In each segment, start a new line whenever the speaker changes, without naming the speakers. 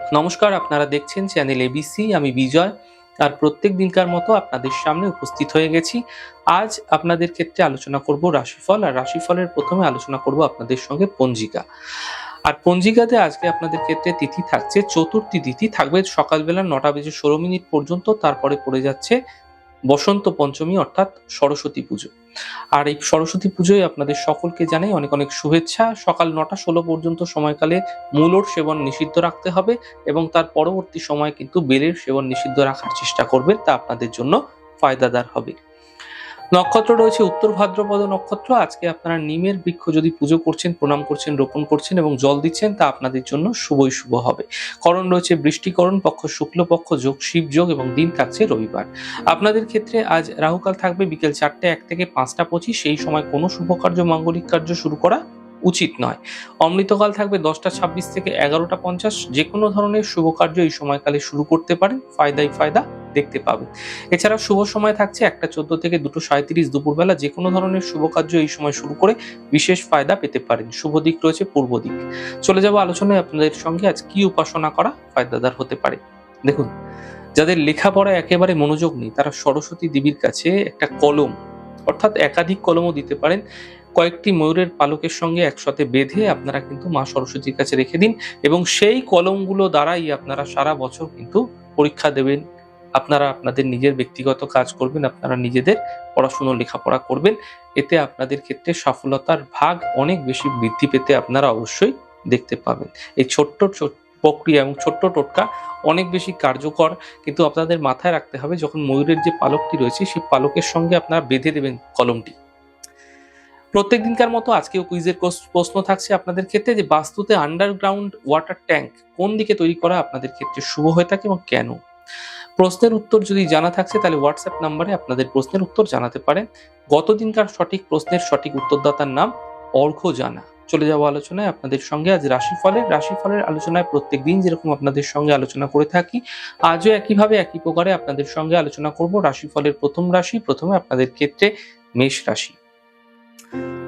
নমস্কার, আপনারা দেখছেন চ্যানেল এবিসি আমি বিজয়। আর প্রত্যেক দিনকার মতো আপনাদের সামনে উপস্থিত হয়ে গেছি। আজ আপনাদের ক্ষেত্রে আলোচনা করব রাশিফল, আর রাশিফলের প্রথমে আলোচনা করব আপনাদের সঙ্গে পঞ্জিকা। আর পঞ্জিকাতে আজকে আপনাদের ক্ষেত্রে তিথি থাকছে, চতুর্থী তিথি থাকবে। সকালবেলা নটা বেজে ষোলো মিনিট পর্যন্ত, তারপরে পড়ে যাচ্ছে বসন্ত পঞ্চমী অর্থাৎ সরস্বতী পুজো। আর এই সরস্বতী পুজোয় আপনাদের সকলকে জানাই অনেক অনেক শুভেচ্ছা। সকাল নটা ষোলো পর্যন্ত সময়কালে মূলর সেবন নিষিদ্ধ রাখতে হবে এবং তার পরবর্তী সময় কিন্তু বেলের সেবন নিষিদ্ধ রাখার চেষ্টা করবেন, তা আপনাদের জন্য ফায়দাদার হবে। নক্ষত্র রয়েছে উত্তর ভাদ্রপদ নক্ষত্র। আজকে আপনারা নিমের বৃক্ষ যদি পুজো করছেন, প্রণাম করছেন, রোপণ করছেন এবং জল দিচ্ছেন, তা আপনাদের জন্য শুভই শুভ হবে। করণ রয়েছে বৃষ্টিকরণ পক্ষ, শুক্লপক্ষ, যোগ, শিব যোগ এবং দিন থাকছে রবিবার। আপনাদের ক্ষেত্রে আজ রাহুকাল থাকবে বিকেল চারটে এক থেকে পাঁচটা পঁচিশ। সেই সময় কোনো শুভ কার্য, মাঙ্গলিক কার্য শুরু করা উচিত নয়। অমৃতকাল থাকবে দশটা ছাব্বিশ থেকে এগারোটা পঞ্চাশ। যে কোনো ধরনের শুভ কার্য এই সময়কালে শুরু করতে পারেন। ফায়দাই ফায়দা দেখতে পাবেন এছাড়া শুভ সময় থাকছে একটা চোদ্দ থেকে দুটো সাঁত্রিশ দুপুরবেলা। যে কোনো ধরনের শুভ কার্য এই সময় শুরু করে বিশেষ ফায়দা পেতে পারেন। শুভ দিক রয়েছে পূর্ব দিক। চলে যাব আলোচনায় আপনাদের সঙ্গে আজ কি উপাসনা করা ফায়দাদার হতে পারে। দেখুন, যাদের লেখাপড়া একেবারে মনোযোগ নেই, তারা সরস্বতী দেবীর কাছে একটা কলম, অর্থাৎ একাধিক কলমও দিতে পারেন। কয়েকটি ময়ূরের পালকের সঙ্গে একসাথে বেঁধে আপনারা কিন্তু মা সরস্বতীর কাছে রেখে দিন এবং সেই কলমগুলো দ্বারাই আপনারা সারা বছর কিন্তু পরীক্ষা দেবেন। আপনারা আপনাদের নিজের ব্যক্তিগত কাজ করবেন, আপনারা নিজেদের পড়াশুনো লেখাপড়া করবেন। এতে আপনাদের ক্ষেত্রে সফলতার ভাগ অনেক বেশি বৃদ্ধি পেতে আপনারা অবশ্যই দেখতে পাবেন। এই ছোট্ট প্রক্রিয়া এবং ছোট্ট টোটকা অনেক বেশি কার্যকর, কিন্তু আপনাদের মাথায় রাখতে হবে যখন ময়ূরের যে পালকটি রয়েছে, সেই পালকের সঙ্গে আপনারা বেঁধে দেবেন কলমটি। প্রত্যেক দিনকার মতো আজকেও কুইজের প্রশ্ন থাকছে আপনাদের ক্ষেত্রে যে বাস্তুতে আন্ডারগ্রাউন্ড ওয়াটার ট্যাঙ্ক কোন দিকে তৈরি করা আপনাদের ক্ষেত্রে শুভ হয়ে থাকে এবং কেন? প্রশ্নের উত্তর যদি জানা থাকছে তাহলে হোয়াটসঅ্যাপ নাম্বারে আপনাদের প্রশ্নের উত্তর জানাতে পারেন। গত দিনকার সঠিক প্রশ্নের সঠিক উত্তরদাতার নাম অর্ঘ্য জানা। চলে যাওয়া আলোচনায় আপনাদের সঙ্গে আজ রাশিফলের রাশিফলের আলোচনায় প্রত্যেক দিন যেরকম আপনাদের সঙ্গে আলোচনা করে থাকি, আজও একইভাবে একই প্রকারে আপনাদের সঙ্গে আলোচনা করব রাশিফলের প্রথম রাশি, প্রথমে আপনাদের ক্ষেত্রে মেষ রাশি।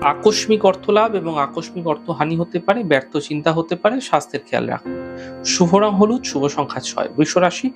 আকস্মিক অর্থ লাভ এবং আকস্মিক অর্থহানি হতে পারে, ব্যর্থ চিন্তা হতে পারে, স্বাস্থ্যের খেয়াল রাখ শুভ রং হলুদ, শুভ সংখ্যা ছয়। বৃষ রাশি,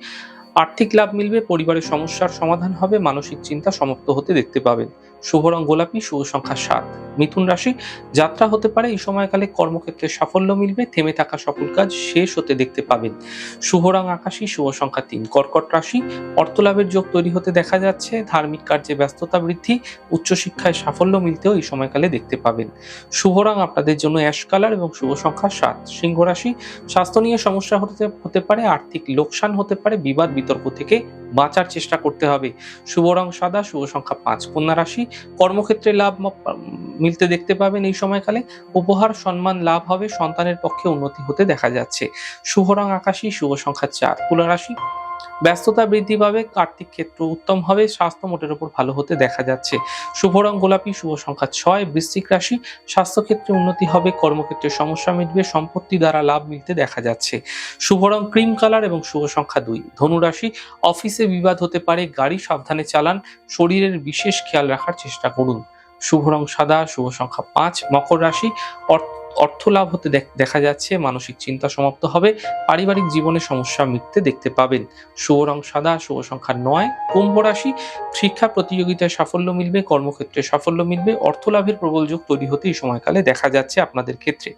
আর্থিক লাভ মিলবে, পরিবারের সমস্যার সমাধান হবে, মানসিক চিন্তা সমাপ্ত হতে দেখতে পাবেন। শুভ রং গোলাপি, শুভ সংখ্যা সাত। মিথুন রাশি, যাত্রা হতে পারে, এই সময়কালে কর্মক্ষেত্রে সাফল্য মিলবে, থেমে থাকা সফল কাজ শেষ হতে দেখতে পাবেন। শুভ রং আকাশী, শুভ সংখ্যা তিন। কর্কট রাশি, অর্থলাভের যোগ তৈরি হতে দেখা যাচ্ছে, ধার্মিক কার্যে ব্যস্ততা বৃদ্ধি, উচ্চশিক্ষায় সাফল্য মিলতেও এই সময়কালে দেখতে পাবেন। শুভ রং আপনাদের জন্য অ্যাশ কালার এবং শুভ সংখ্যা সাত। সিংহ রাশি, স্বাস্থ্য নিয়ে সমস্যা হতে হতে পারে, আর্থিক লোকসান হতে পারে, বিবাদ বিতর্ক থেকে বাঁচার চেষ্টা করতে হবে। শুভ রং সাদা, শুভ সংখ্যা পাঁচ। কন্যা রাশি কর্মক্ষেত্রে লাভ মিলতে দেখতে পাবেন এই সময়কালে। উপহার, সম্মান, লাভ হবে, সন্তানের পক্ষে উন্নতি হতে দেখা যাচ্ছে। শুভ রং আকাশী, শুভ সংখ্যা চার। তুলা রাশি ব্যস্ততা বৃদ্ধি পাবে আর্থিক ক্ষেত্র উত্তম হবে, স্বাস্থ্য মোটের উপর ভালো হতে দেখা যাচ্ছে। শুভ রং, গোলাপি, শুভ সংখ্যা ছয়, বৃশ্চিক রাশি, স্বাস্থ্যক্ষেত্রে উন্নতি হবে, কর্মক্ষেত্রে সমস্যা মিটবে, সম্পত্তি দ্বারা লাভ মিলতে দেখা যাচ্ছে। শুভ রং, ক্রিম কালার এবং শুভ সংখ্যা দুই। ধনুরাশি, অফিসে বিবাদ হতে পারে, গাড়ি সাবধানে চালান, শরীরের বিশেষ খেয়াল রাখার চেষ্টা করুন। শুভ রং সাদা, শুভ সংখ্যা পাঁচ। মকর রাশি, অর্থ অর্থ লাভ হতে দেখা যাচ্ছে, মানসিক চিন্তা সমাপ্ত হবে, পারিবারিক জীবনে সমস্যা মিটতে দেখতে পাবেন। শুভ রং সাদা, শুভ সংখ্যা নয়, কুম্ভ রাশি, শিক্ষা প্রতিযোগিতায় সাফল্য মিলবে, কর্মক্ষেত্রে সাফল্য মিলবে, অর্থ লাভের প্রবল যোগ তৈরি হতে এই সময়কালে দেখা যাচ্ছে আপনাদের ক্ষেত্রে।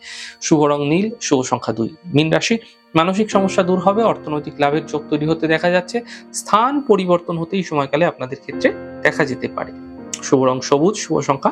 শুভ রং নীল, শুভ সংখ্যা দুই। মীন রাশি, মানসিক সমস্যা দূর হবে, অর্থনৈতিক লাভের যোগ তৈরি হতে দেখা যাচ্ছে, স্থান পরিবর্তন হতে এই সময়কালে আপনাদের ক্ষেত্রে দেখা যেতে পারে। শুভ রং সবুজ, শুভ সংখ্যা